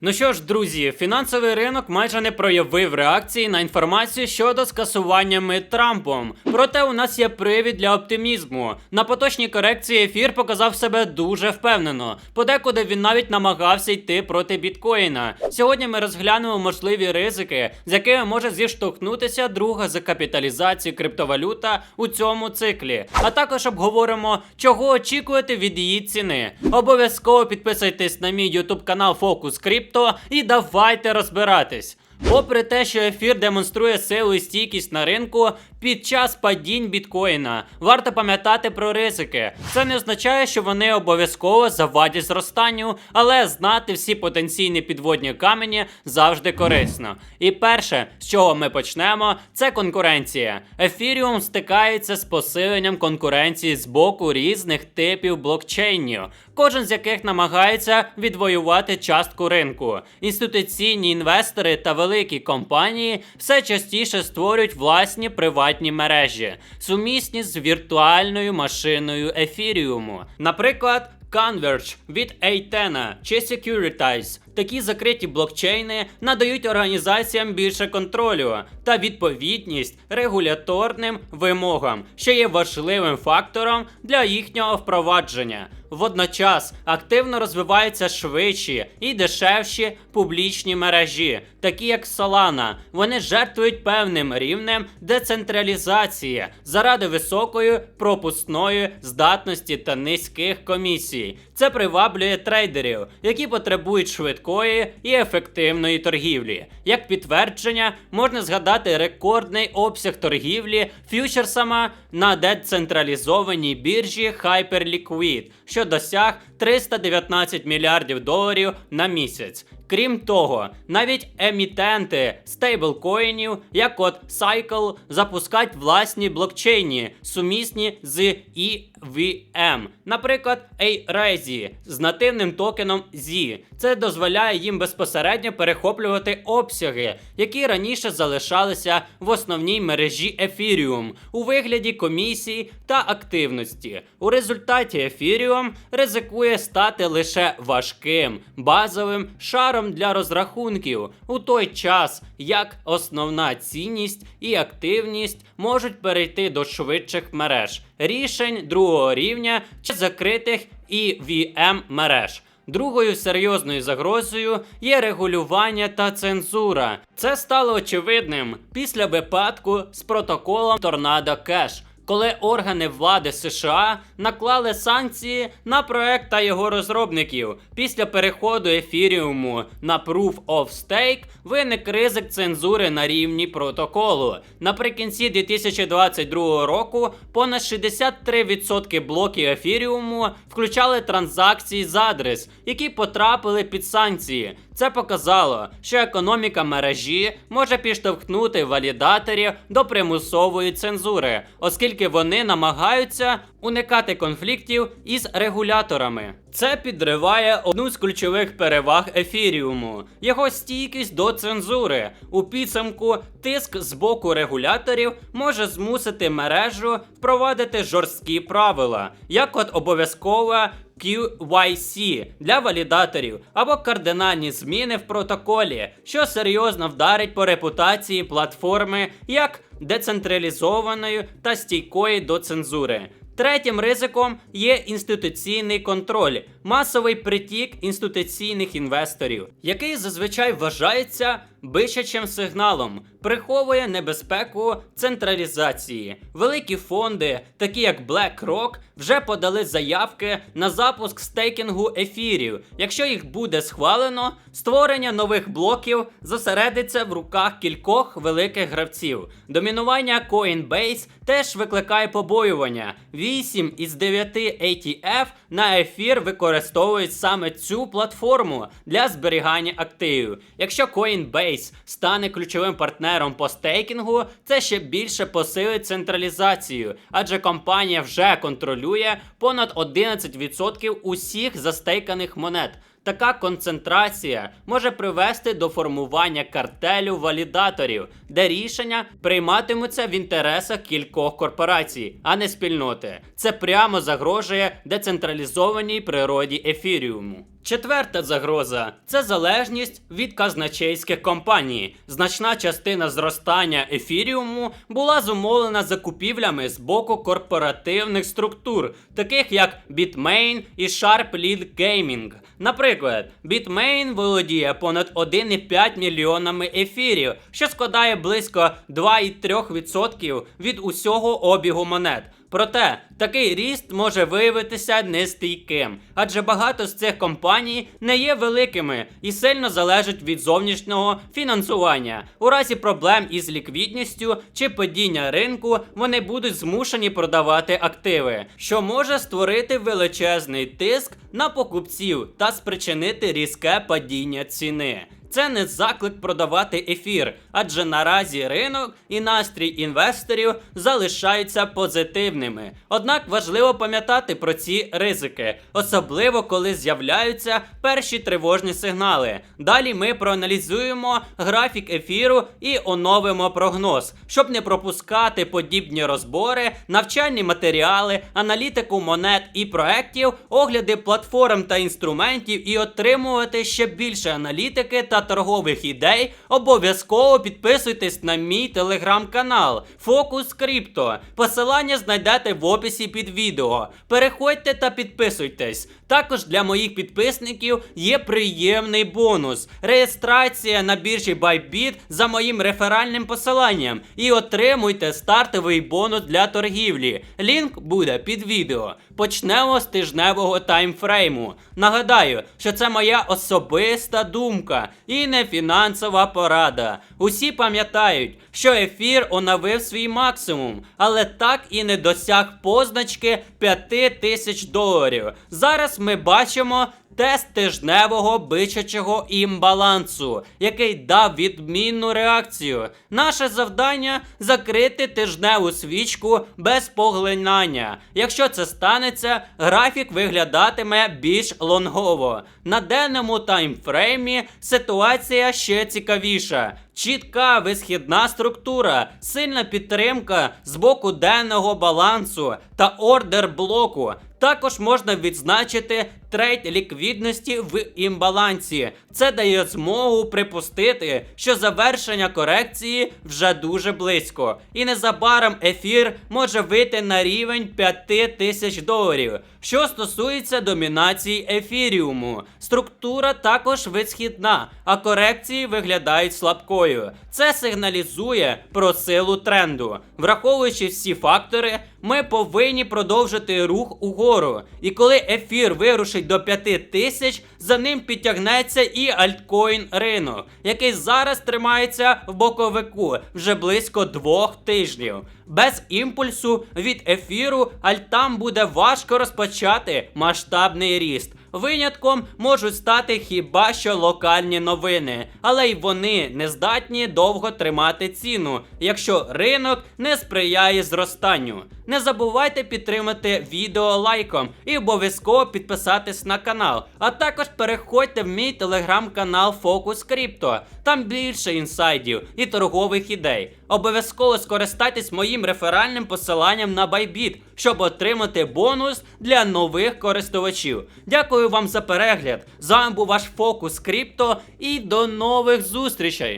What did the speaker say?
Ну що ж, друзі, фінансовий ринок майже не проявив реакції на інформацію щодо скасування мит Трампом. Проте у нас є привід для оптимізму. На поточній корекції ефір показав себе дуже впевнено. Подекуди він навіть намагався йти проти біткоїна. Сьогодні ми розглянемо можливі ризики, з якими може зіштовхнутися друга з капіталізації криптовалюта у цьому циклі. А також обговоримо, чого очікувати від її ціни. Обов'язково підписуйтесь на мій YouTube канал Focus Crypto і давайте розбиратись. Попри те, що ефір демонструє силу і стійкість на ринку під час падінь біткоїна, варто пам'ятати про ризики. Це не означає, що вони обов'язково завадять зростанню, але знати всі потенційні підводні камені завжди корисно. І перше, з чого ми почнемо, це конкуренція. Ефіріум стикається з посиленням конкуренції з боку різних типів блокчейнів, кожен з яких намагається відвоювати частку ринку. Інституційні інвестори та великі компанії все частіше створюють власні приватні мережі, сумісні з віртуальною машиною ефіріуму. Наприклад. Converge від Athena чи Securitize. Такі закриті блокчейни надають організаціям більше контролю та відповідність регуляторним вимогам, що є важливим фактором для їхнього впровадження. Водночас активно розвиваються швидші і дешевші публічні мережі, такі як Solana. Вони жертвують певним рівнем децентралізації заради високої пропускної здатності та низьких комісій. Це приваблює трейдерів, які потребують швидкої і ефективної торгівлі. Як підтвердження, можна згадати рекордний обсяг торгівлі фьючерсами на децентралізованій біржі Hyperliquid, що досяг 319 мільярдів доларів на місяць. Крім того, навіть емітенти стейблкоїнів, як от Cycle, запускають власні блокчейні, сумісні з EVM, наприклад, A-Rezi з нативним токеном Z. Це дозволяє їм безпосередньо перехоплювати обсяги, які раніше залишалися в основній мережі Ethereum у вигляді комісій та активності. У результаті Ethereum ризикує стати лише важким базовим шаром для розрахунків у той час, як основна цінність і активність можуть перейти до швидших мереж, рішень другого рівня чи закритих EVM мереж. Другою серйозною загрозою є регулювання та цензура. Це стало очевидним після випадку з протоколом Торнадо Кеш. Коли органи влади США наклали санкції на проект та його розробників після переходу ефіріуму на Proof of Stake виник ризик цензури на рівні протоколу. Наприкінці 2022 року понад 63% блоків ефіріуму включали транзакції з адрес, які потрапили під санкції. Це показало, що економіка мережі може підштовхнути валідаторів до примусової цензури, оскільки вони намагаються уникати конфліктів із регуляторами. Це підриває одну з ключових переваг ефіріуму, його стійкість до цензури. У підсумку тиск з боку регуляторів може змусити мережу впровадити жорсткі правила, як от обов'язкова QYC для валідаторів або кардинальні зміни в протоколі, що серйозно вдарить по репутації платформи як децентралізованої та стійкої до цензури. Третім ризиком є інституційний контроль, масовий притік інституційних інвесторів, який зазвичай вважається бичачим сигналом, приховує небезпеку централізації. Великі фонди, такі як BlackRock, вже подали заявки на запуск стейкінгу ефірів. Якщо їх буде схвалено, створення нових блоків зосередиться в руках кількох великих гравців. Домінування Coinbase теж викликає побоювання. 8 із 9 ATF на ефір використовують саме цю платформу для зберігання активів. Якщо Coinbase стане ключовим партнером по стейкінгу, це ще більше посилить централізацію, адже компанія вже контролює понад 11% усіх застейканих монет. Така концентрація може привести до формування картелю валідаторів, де рішення прийматимуться в інтересах кількох корпорацій, а не спільноти. Це прямо загрожує децентралізованій природі ефіріуму. Четверта загроза це залежність від казначейських компаній. Значна частина зростання ефіріуму була зумовлена закупівлями з боку корпоративних структур, таких як Bitmain і Sharp Lead Gaming. Наприклад, Bitmain володіє понад 1,5 мільйонами ефірів, що складає близько 2,3% від усього обігу монет. Проте такий ріст може виявитися нестійким, адже багато з цих компаній не є великими і сильно залежать від зовнішнього фінансування. У разі проблем із ліквідністю чи падіння ринку вони будуть змушені продавати активи, що може створити величезний тиск на покупців та спричинити різке падіння ціни. Це не заклик продавати ефір, адже наразі ринок і настрій інвесторів залишаються позитивними. Однак важливо пам'ятати про ці ризики, особливо коли з'являються перші тривожні сигнали. Далі ми проаналізуємо графік ефіру і оновимо прогноз, щоб не пропускати подібні розбори, навчальні матеріали, аналітику монет і проєктів, огляди платформ та інструментів і отримувати ще більше аналітики та торгових ідей, обов'язково підписуйтесь на мій телеграм-канал Фокус Крипто. Посилання знайдете в описі під відео. Переходьте та підписуйтесь. Також для моїх підписників є приємний бонус: реєстрація на біржі Bybit за моїм реферальним посиланням і отримуйте стартовий бонус для торгівлі. Лінк буде під відео. Почнемо з тижневого таймфрейму. Нагадаю, що це моя особиста думка і не фінансова порада. Усі пам'ятають, що ефір оновив свій максимум, але так і не досяг позначки 5 тисяч доларів. Зараз ми бачимо. Тест тижневого бичачого імбалансу, який дав відмінну реакцію. Наше завдання закрити тижневу свічку без поглинання. Якщо це станеться, графік виглядатиме більш лонгово. На денному таймфреймі ситуація ще цікавіша. Чітка висхідна структура, сильна підтримка з боку денного балансу та ордер блоку. Також можна відзначити трейд ліквідності в імбалансі. Це дає змогу припустити, що завершення корекції вже дуже близько, і незабаром ефір може вийти на рівень 5 тисяч доларів. Що стосується домінації ефіріуму, структура також висхідна, а корекції виглядають слабкою. Це сигналізує про силу тренду. Враховуючи всі фактори, ми повинні продовжити рух угору. І коли ефір вирушить до 5 тисяч, за ним підтягнеться і альткоін ринок, який зараз тримається в боковику вже близько двох тижнів. Без імпульсу від ефіру альтам буде важко розпочати масштабний ріст. Винятком можуть стати хіба що локальні новини, але й вони не здатні довго тримати ціну, якщо ринок не сприяє зростанню. Не забувайте підтримати відео лайком і обов'язково підписатись на канал. А також переходьте в мій телеграм-канал Фокус Крипто. Там більше інсайдів і торгових ідей. Обов'язково скористайтесь моїм реферальним посиланням на Bybit, щоб отримати бонус для нових користувачів. Дякую вам за перегляд. З вами був ваш Фокус Крипто і до нових зустрічей!